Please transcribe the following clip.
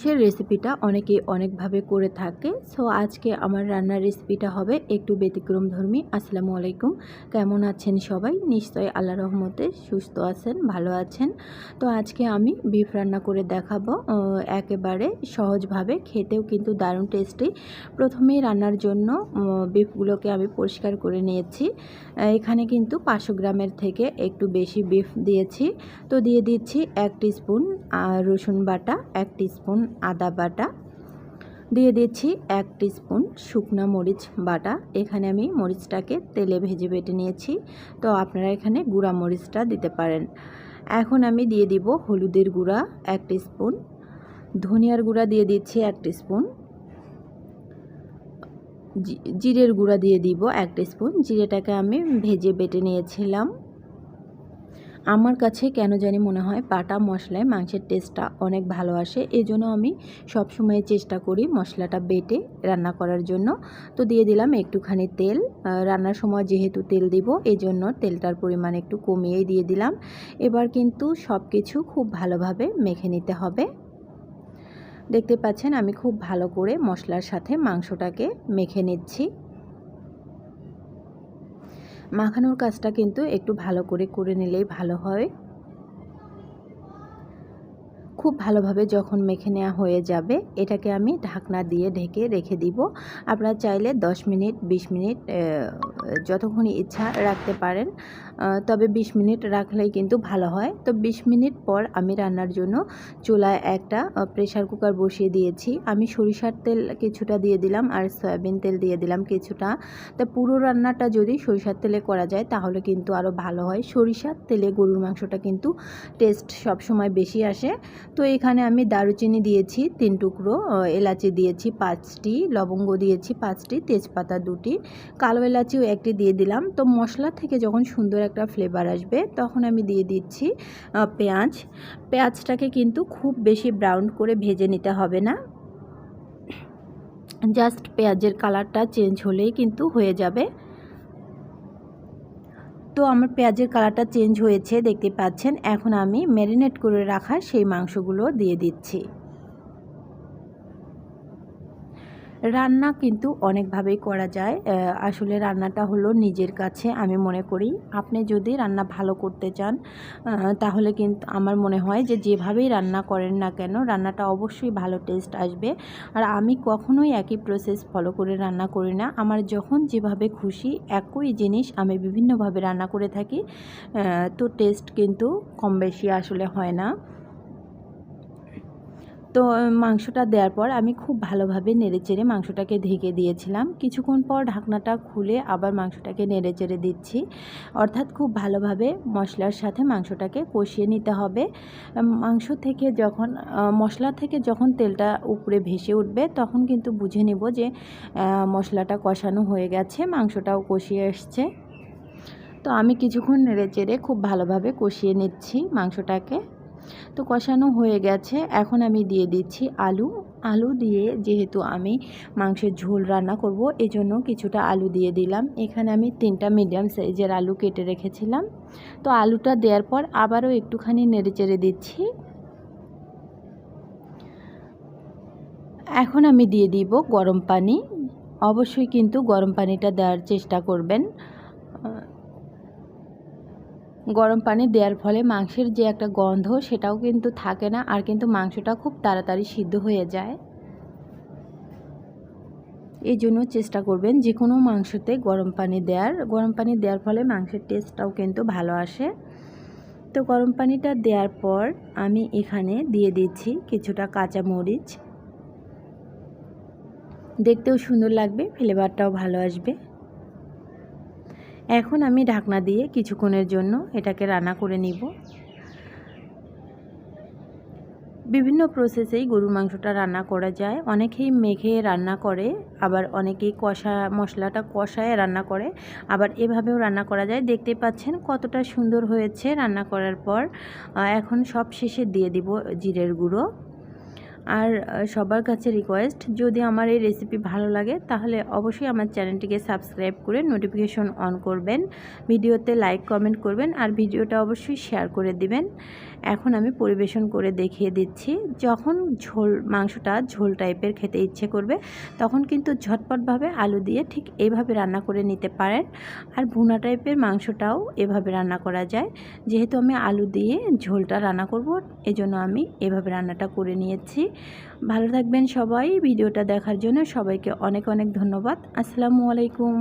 সে রেসিপিটা অনেকেই অনেকভাবে করে থাকে। সো আজকে আমার রান্নার রেসিপিটা হবে একটু ব্যতিক্রম ধর্মী। আসসালামু আলাইকুম। কেমন আছেন সবাই? নিশ্চয়ই আল্লাহ রহমতে সুস্থ আছেন, ভালো আছেন। তো, আজকে আমি বিফ রান্না করে দেখাবো। একেবারে সহজভাবে, খেতেও কিন্তু দারুণ টেস্টি প্রথমেই রান্নার জন্য বিফগুলোকে আমি পরিষ্কার করে নিয়েছি। এখানে কিন্তু পাঁচশো গ্রামের থেকে একটু বেশি বিফ দিয়েছি। তো, দিয়ে দিচ্ছি এক স্পুন রসুন বাটা, এক স্পুন আদা বাটা। দিয়ে দিচ্ছি এক স্পুন শুকনা মরিচ বাটা। এখানে আমি মরিচটাকে তেলে ভেজে বেটে নিয়েছি। তো আপনারা এখানে গুঁড়া মরিচটা দিতে পারেন। এখন আমি দিয়ে দিব হলুদের গুঁড়া এক স্পুন ধনিয়ার গুঁড়া দিয়ে দিচ্ছি এক স্পুন জিরের গুঁড়া দিয়ে দিব এক স্পুন জিরেটাকে আমি ভেজে বেটে নিয়েছিলাম। আমার কাছে কেন জানি মনে হয় বাটা মশলায় মাংসের টেস্টটা অনেক ভালো আসে। এই জন্য আমি সবসময় চেষ্টা করি মশলাটা বেটে রান্না করার জন্য। তো দিয়ে দিলাম একটুখানি তেল। রান্নার সময় যেহেতু তেল দিব এই জন্য তেলটার পরিমাণ একটু কমিয়েই দিয়ে দিলাম। এবার কিন্তু সব কিছু খুব ভালোভাবে মেখে নিতে হবে। দেখতে পাচ্ছেন আমি খুব ভালো করে মশলার সাথে মাংসটাকে মেখে নিচ্ছি। মাখানোর কাজটা কিন্তু একটু ভালো করে করে নিলেই ভালো হয়। খুব ভালোভাবে যখন মেখে নেওয়া হয়ে যাবে, এটাকে আমি ঢাকনা দিয়ে ঢেকে রেখে দিব। আপনারা চাইলে 10 মিনিট 20 মিনিট যতক্ষণ ইচ্ছা রাখতে পারেন। তবে 20 মিনিট রাখলেই কিন্তু ভালো হয়। তো 20 মিনিট পর আমি রান্নার জন্য চুলায় একটা প্রেসার কুকার বসিয়ে দিয়েছি। আমি সরিষার তেল কিছুটা দিয়ে দিলাম আর সয়াবিন তেল দিয়ে দিলাম কিছুটা। তা পুরো রান্নাটা যদি সরিষার তেলে করা যায়, তাহলে কিন্তু আরও ভালো হয়। সরিষার তেলে গরুর মাংসটা কিন্তু টেস্ট সবসময় বেশি আসে। তো এখানে আমি দারুচিনি দিয়েছি, তিন টুকরো এলাচি দিয়েছি পাঁচটি, লবঙ্গ দিয়েছি পাঁচটি, তেজপাতা দুটি, কালো এলাচিও একটি দিয়ে দিলাম। তো মশলা থেকে যখন সুন্দর একটা ফ্লেভার আসবে, তখন আমি দিয়ে দিচ্ছি পেঁয়াজ। পেঁয়াজটাকে কিন্তু খুব বেশি ব্রাউন করে ভেজে নিতে হবে না। জাস্ট পেঁয়াজের কালারটা চেঞ্জ হলেই কিন্তু হয়ে যাবে। তো আমার পেঁয়াজের কালারটা চেঞ্জ হয়েছে, দেখতে পাচ্ছেন। এখন আমি ম্যারিনেট করে রাখা সেই মাংসগুলো দিয়ে দিচ্ছি। রান্না কিন্তু অনেকভাবেই করা যায়। আসলে রান্নাটা হলো নিজের কাছে, আমি মনে করি। আপনি যদি রান্না ভালো করতে চান তাহলে কিন্তু আমার মনে হয় যে যেভাবেই রান্না করেন না কেন, রান্নাটা অবশ্যই ভালো টেস্ট আসবে। আর আমি কখনোই একই প্রসেস ফলো করে রান্না করি না। আমার যখন যেভাবে খুশি, একই জিনিস আমি বিভিন্নভাবে রান্না করে থাকি তো টেস্ট কিন্তু কম বেশি আসলে হয় না। তো মাংসটা দেওয়ার পর আমি খুব ভালোভাবে নেড়েচেড়ে মাংসটাকে ঢেকে দিয়েছিলাম। কিছুক্ষণ পর ঢাকনাটা খুলে আবার মাংসটাকে নেড়েচেড়ে দিচ্ছি। অর্থাৎ খুব ভালোভাবে মশলার সাথে মাংসটাকে কষিয়ে নিতে হবে। মাংস থেকে যখন মশলা থেকে যখন তেলটা উপরে ভেসে উঠবে তখন কিন্তু বুঝে নিব যে মশলাটা কষানো হয়ে গেছে, মাংসটাও কষিয়ে এসছে। তো আমি কিছুক্ষণ নেড়ে নেড়েচেড়ে খুব ভালোভাবে কষিয়ে নিচ্ছি মাংসটাকে। তো কষানো হয়ে গেছে। এখন আমি দিয়ে দিচ্ছি আলু। আলু দিয়ে যেহেতু আমি মাংসের ঝোল রান্না করব, এজন্য কিছুটা আলু দিয়ে দিলাম। এখানে আমি তিনটা মিডিয়াম সাইজের আলু কেটে রেখেছিলাম। তো আলুটা দেওয়ার পর আবারও একটুখানি নেড়েচেড়ে দিচ্ছি। এখন আমি দিয়ে দিব গরম পানি। অবশ্যই কিন্তু গরম পানিটা দেওয়ার চেষ্টা করবেন। গরম পানি দেওয়ার ফলে মাংসের যে একটা গন্ধ সেটাও কিন্তু থাকে না, আর কিন্তু মাংসটা খুব তাড়াতাড়ি সিদ্ধ হয়ে যায়। এই জন্য চেষ্টা করবেন যে কোনো মাংসতে গরম পানি দেওয়ার। গরম পানি দেওয়ার ফলে মাংসের টেস্টটাও কিন্তু ভালো আসে। তো গরম পানিটা দেওয়ার পর আমি এখানে দিয়ে দিচ্ছি কিছুটা কাঁচা মরিচ দেখতেও সুন্দর লাগবে ফ্লেভারটাও ভালো আসবে। এখন আমি ঢাকনা দিয়ে কিছুক্ষণের জন্য এটাকে রান্না করে নিব। বিভিন্ন প্রসেসেই গরুর মাংসটা রান্না করা যায়। অনেকেই মেখে রান্না করে, আবার অনেকেই কষা, মশলাটা কষায় রান্না করে। আবার এভাবেও রান্না করা যায়। দেখতে পাচ্ছেন কতটা সুন্দর হয়েছে রান্না করার পর। এখন সব শেষে দিয়ে দিব জিরের গুঁড়ো। আর সবার কাছে রিকোয়েস্ট যদি আমার এই রেসিপি ভালো লাগে, তাহলে অবশ্যই আমার চ্যানেলটিকে সাবস্ক্রাইব করে নোটিফিকেশন অন করবেন, ভিডিওতে লাইক কমেন্ট করবেন, আর ভিডিওটা অবশ্যই শেয়ার করে দিবেন। এখন আমি পরিবেশন করে দেখিয়ে দিচ্ছি। যখন ঝোল, মাংসটা ঝোল টাইপের খেতে ইচ্ছে করবে, তখন কিন্তু ঝটপটভাবে আলু দিয়ে ঠিক এইভাবে রান্না করে নিতে পারেন। আর ভুনা টাইপের মাংসটাও এভাবে রান্না করা যায়। যেহেতু আমি আলু দিয়ে ঝোলটা রান্না করব, এজন্য আমি এভাবে রান্নাটা করে নিয়েছি। ভালো থাকবেন সবাই। ভিডিওটা দেখার জন্য সবাইকে অনেক অনেক ধন্যবাদ। আসসালামু আলাইকুম।